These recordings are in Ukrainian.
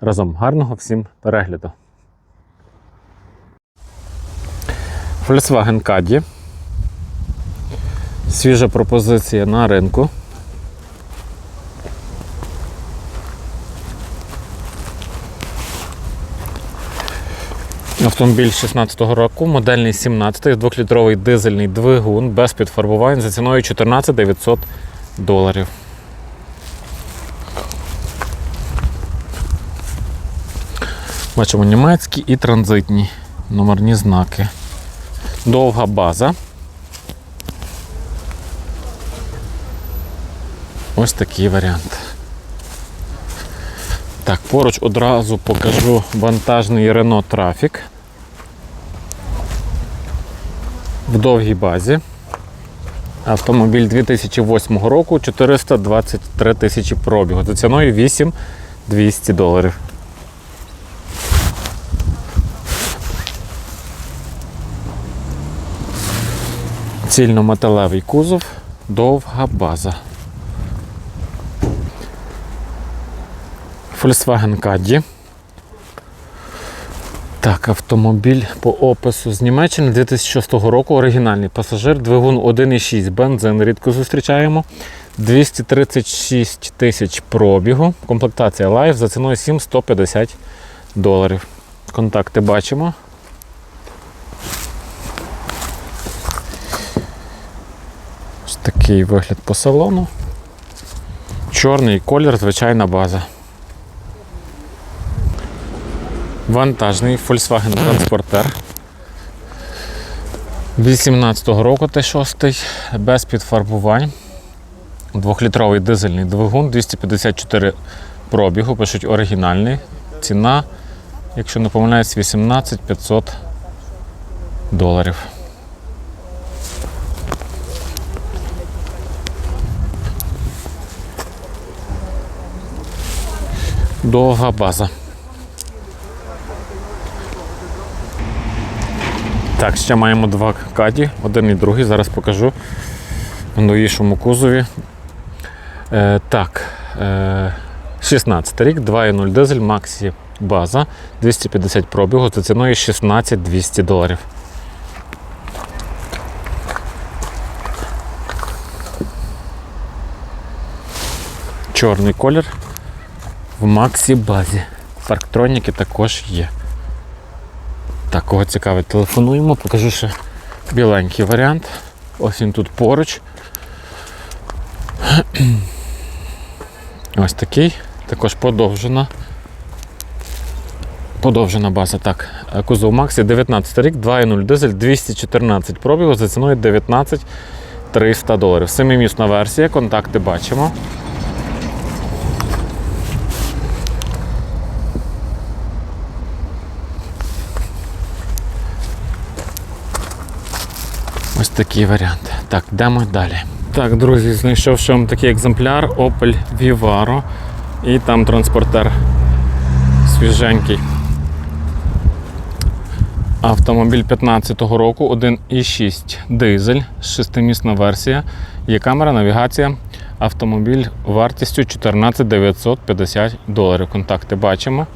Разом гарного всім перегляду. Volkswagen Caddy. Свіжа пропозиція на ринку. Автомобіль 16-го року, модельний 17 2-літровий дизельний двигун без підфарбувань за ціною 14 900 доларів. Бачимо німецькі і транзитні номерні знаки. Довга база. Ось такий варіант. Так, поруч одразу покажу вантажний Renault Trafic. В довгій базі. Автомобіль 2008 року 423 тисячі пробігу. За ціною 8 200 доларів. Цільнометалевий кузов, довга база. Volkswagen Caddy. Так, автомобіль по опису з Німеччини 2006 року. Оригінальний пасажир, двигун 1,6 бензин. Рідко зустрічаємо. 236 тисяч пробігу. Комплектація Live за ціною 750 доларів. Контакти бачимо. Ось такий вигляд по салону. Чорний колір, звичайна база. Вантажний Volkswagen Transporter. 18-го року Т6 без підфарбувань. Двохлітровий дизельний двигун, 254 пробігу, пишуть оригінальний. Ціна, якщо не помиляюсь, 18 500 доларів. Довга база. Так, ще маємо два каді, один і другий. Зараз покажу в новішому кузові. Е, так, е, 16 рік, 2.0 дизель, Максі база, 250 пробігу, за ціною 16 200 доларів. Чорний колір в Максі базі. Парктроніки також є. Так, кого цікавить, телефонуємо, покажу ще біленький варіант. Ось він тут поруч. Ось такий, також подовжена. Подовжена база. Так, кузов Максі 19 рік, 2.0 дизель, 214 пробігу за ціною 19 300 доларів. Семимісна версія, контакти бачимо. Такий варіант. Так, йдемо далі. Так, друзі, знайшов ще вам такий екземпляр Opel Vivaro. І там транспортер свіженький. Автомобіль 15-го року, 1,6 дизель, шестимісна версія. Є камера, навігація. Автомобіль вартістю 14 950 доларів. Контакти бачимо.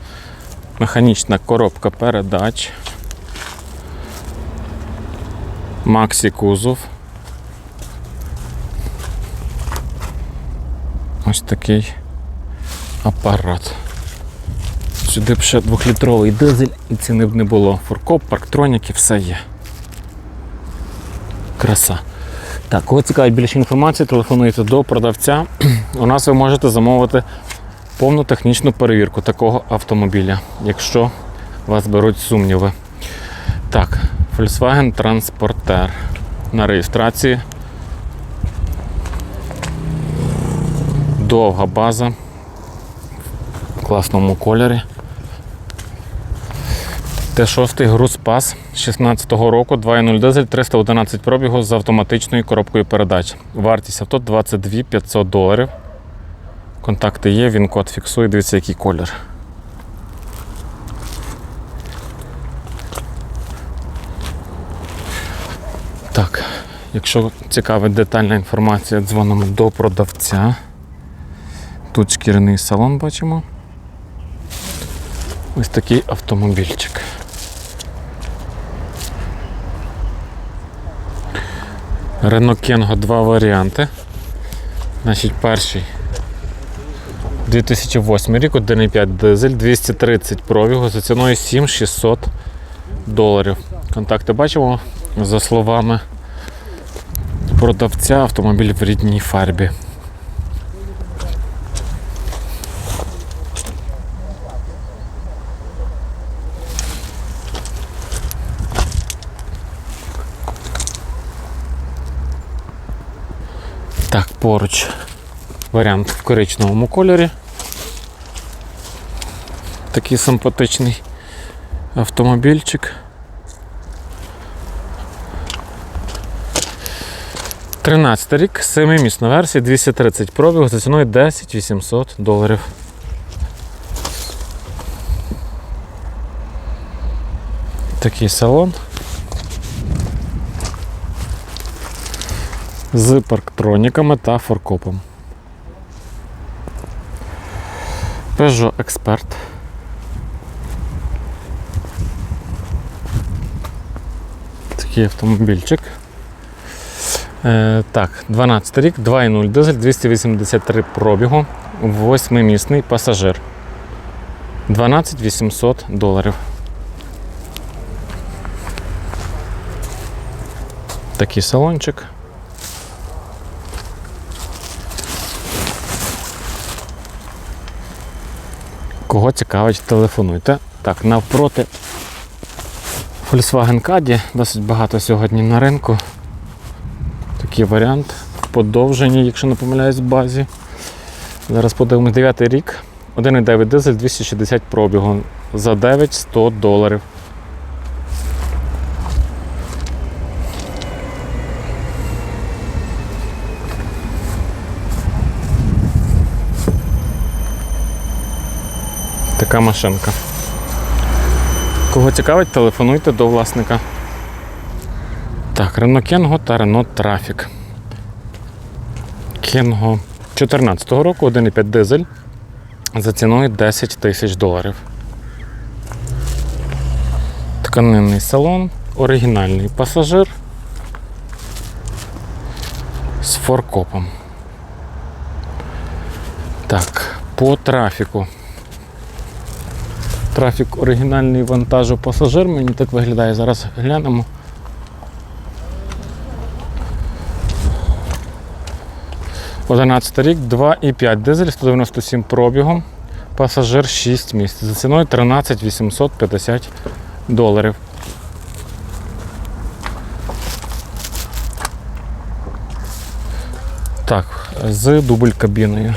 Механічна коробка передач. Максі кузов. Ось такий апарат. Сюди б ще двохлітровий дизель і ціни б не було. Форкоп, парктроніки, все є. Краса. Так, кого цікавить більше інформації, телефонуйте до продавця. У нас ви можете замовити повну технічну перевірку такого автомобіля, якщо вас беруть сумніви. Так, Volkswagen Transporter на реєстрації. Довга база в класному кольорі. Т6 грузпас 16-го року, 2.0 дизель, 311 пробігу з автоматичною коробкою передач. Вартість авто 22 500 доларів. Контакти є, він код фіксує, дивіться, який колір. Так, якщо цікавить детальна інформація, дзвонимо до продавця. Тут шкіряний салон бачимо. Ось такий автомобільчик. Renault Kengo два варіанти. Значить, перший 2008 рік, 1,5 дизель, 230 пробігу за ціною 7600 доларів. Контакти бачимо за словами продавця автомобіль в рідній фарбі. Так, поруч варіант в коричневому кольорі. Такий симпатичний автомобільчик. 13 рік, 7-місна версія, 230 пробігу за ціною 10 800 доларів. Такий салон. З парктроніками та форкопом. Peugeot Expert. Такий автомобільчик. Е, так, 12 рік, 2.0 дизель, 283 пробігу, 8-місний пасажир. 12 800 доларів. Такий салончик. Кого цікавить, телефонуйте. Так, навпроти Volkswagen Caddy досить багато сьогодні на ринку. Такий варіант. Подовжені, якщо не помиляюсь, в базі. Зараз подивимось 9 рік. 1,9 дизель 260 пробігу за 900 доларів. Така машинка. Кого цікавить, телефонуйте до власника. Так, Renault Kengo та Renault Traffic. Kengo 2014 року 1,5 дизель за ціною 10 тисяч доларів. Тканинний салон, оригінальний пасажир з форкопом. Так, по трафіку. Трафік оригінальний вантажу пасажир, мені так виглядає. Зараз глянемо. Одинадцятий рік, 2,5 дизель, 197 пробігом, пасажир 6 місць. За ціною 13 850 доларів. Так, з дубль кабіною.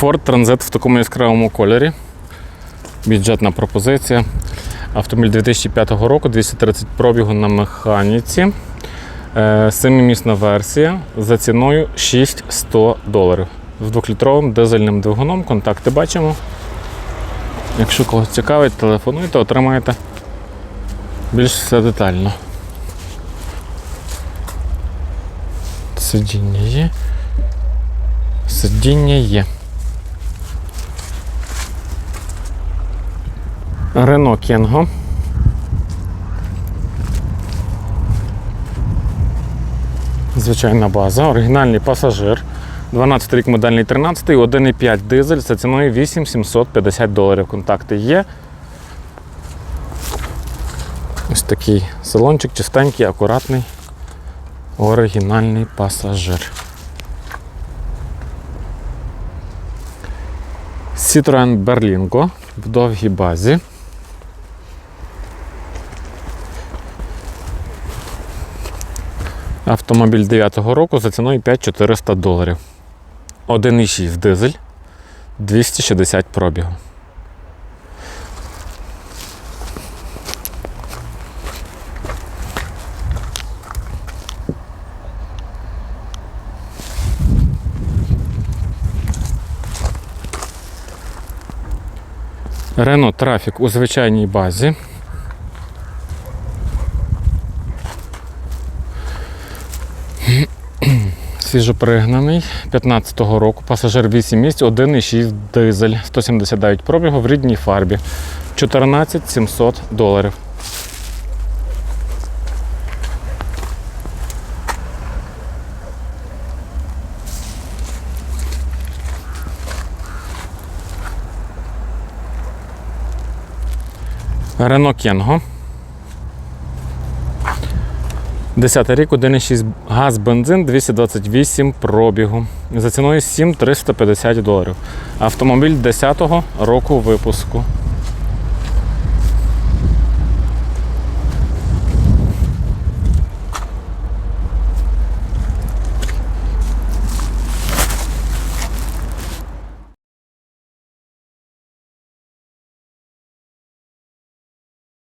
Ford Transit в такому яскравому кольорі. Бюджетна пропозиція. Автомобіль 2005 року, 230 пробігу на механіці. Е, Семимісна версія за ціною 6100 доларів. З 2-літровим дизельним двигуном. Контакти бачимо. Якщо когось цікавить, телефонуйте, отримаєте більш все детально. Сидіння є. Сидіння є. Рено Кенго. Звичайна база, оригінальний пасажир 12 рік модельний 13, 1,5 дизель за ціною 8750 доларів. Контакти є. Ось такий салончик, чистенький, акуратний, оригінальний пасажир. Citroen Berlingo в довгій базі. Автомобіль 9-го року за ціною 5400 доларів. 1,6 дизель, 260 пробігу. Renault Trafic у звичайній базі. Свіжопригнаний 15-го року, пасажир 8 місць, 1,6 дизель, 179 пробігу в рідній фарбі, 14 700 доларів. Renault Кенго. 10 рік, 1,6 газ, бензин, 228 пробігу. За ціною 7350 доларів. Автомобіль 10-го року випуску.